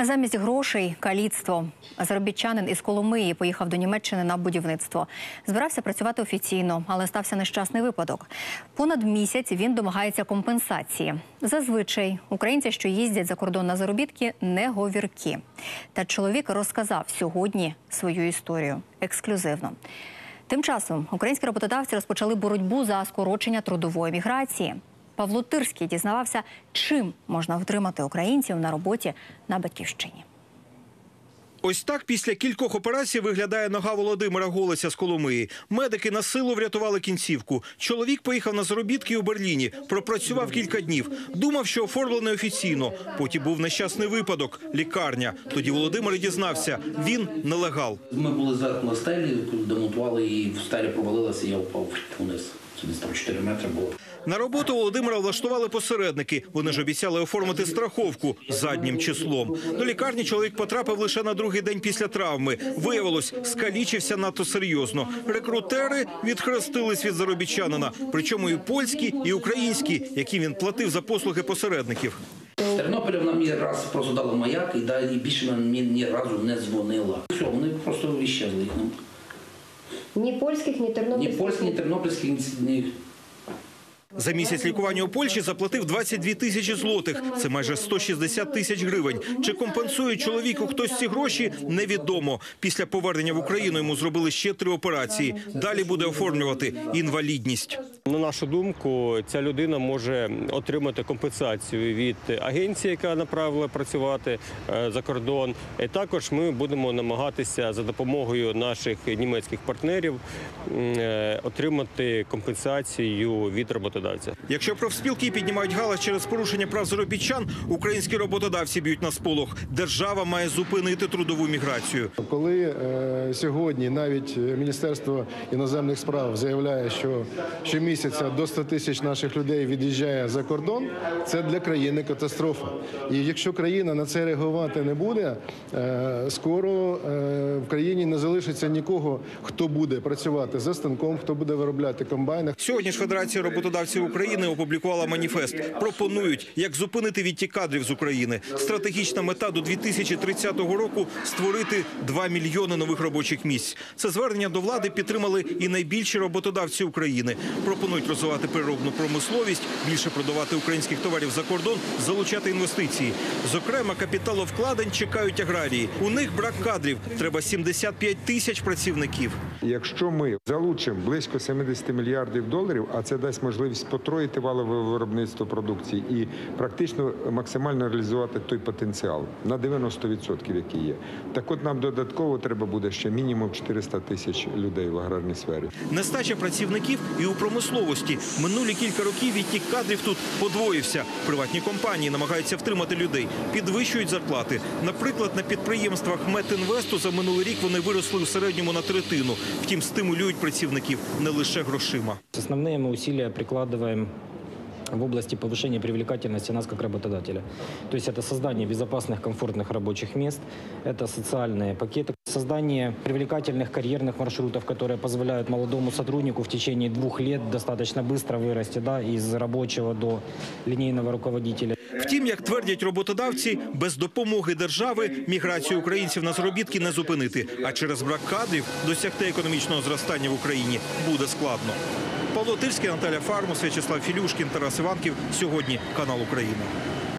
Замість грошей каліцтво. Заробітчанин із Коломиї поїхав до Німеччини на будівництво. Збирався працювати офіційно, але стався нещасний випадок. Понад місяць він домагається компенсації. Зазвичай українці, що їздять за кордон на заробітки, не говірки. Та чоловік розказав сьогодні свою історію ексклюзивно. Тим часом українські роботодавці розпочали боротьбу за скорочення трудової міграції. Павло Тирський дізнавався, чим можна втримати українців на роботі на батьківщині. Ось так після кількох операцій виглядає нога Володимира Голиця з Коломиї. Медики на силу врятували кінцівку. Чоловік поїхав на заробітки у Берліні, пропрацював кілька днів. Думав, що оформлений офіційно. Потім був нещасний випадок лікарня. Тоді Володимир і дізнався, він нелегал. Ми були зверху на стелі, демонтували в стелі провалилася, і я впав вниз. Десь там 4 метри було. На роботу Володимира влаштували посередники. Вони ж обіцяли оформити страховку заднім числом. До лікарні чоловік потрапив лише на другий день після травми. Виявилось, скалічився надто серйозно. Рекрутери відхрестились від заробітчанина, причому і польські, і українські, яким він платив за послуги посередників. З Тернополя вона мені раз просто дала маяк і далі більше вона мені ні разу не дзвонила. Все, вони просто іщезли. Їх польських, ні Ні тернопільських. польські, ні тернопільські, ні, ні За місяць лікування у Польщі заплатив 22 тисячі злотих. Це майже 160 тисяч гривень. Чи компенсує чоловіку хтось ці гроші? Невідомо. Після повернення в Україну йому зробили ще три операції. Далі буде оформлювати інвалідність. На нашу думку, ця людина може отримати компенсацію від агенції, яка направила працювати е, за кордон. І також ми будемо намагатися за допомогою наших німецьких партнерів е, отримати компенсацію від роботодавця. Якщо профспілки піднімають галас через порушення прав заробітчан, українські роботодавці б'ють на сполох. Держава має зупинити трудову міграцію. Коли е, сьогодні навіть Міністерство іноземних справ заявляє, що щомісяця до 100 тисяч наших людей від'їжджає за кордон, це для країни катастрофа. І якщо країна на це реагувати не буде, е, скоро е, в країні не залишиться нікого, хто буде працювати за станком, хто буде виробляти комбайни. Сьогодні ж Федерація роботодавців України опублікувала маніфест. Пропонують, як зупинити відтік кадрів з України. Стратегічна мета до 2030 року створити 2 мільйони нових робочих місць. Це звернення до влади підтримали і найбільші роботодавці України. Пропонують розвивати переробну промисловість, більше продавати українських товарів за кордон, залучати інвестиції. Зокрема, капіталовкладень чекають аграрії. У них брак кадрів. Треба 75 тисяч працівників. Якщо ми залучимо близько 70 мільярдів доларів, а це дасть можливість потроїти валове виробництво продукції і практично максимально реалізувати той потенціал на 90%, який є. Так от нам додатково треба буде ще мінімум 400 тисяч людей в аграрній сфері. Нестача працівників і у промисловості. Минулі кілька років відтік кадрів тут подвоївся. Приватні компанії намагаються втримати людей, підвищують зарплати. Наприклад, на підприємствах Метінвесту за минулий рік вони виросли у середньому на третину. Втім, стимулюють працівників не лише грошима. Основные мы усилия прикладываем в области повышения привлекательности нас как работодателя. То есть это создание безопасных, комфортных рабочих мест, это социальные пакеты, создание привлекательных карьерных маршрутов, которые позволяют молодому сотруднику в течение двух лет достаточно быстро вырасти да, из рабочего до линейного руководителя. Втім, як твердять роботодавці, без допомоги держави міграцію українців на заробітки не зупинити. А через брак кадрів досягти економічного зростання в Україні буде складно. Павло Тирський, Наталя Фармус, В'ячеслав Філюшкін, Тарас Іванків. Сьогодні канал Україна.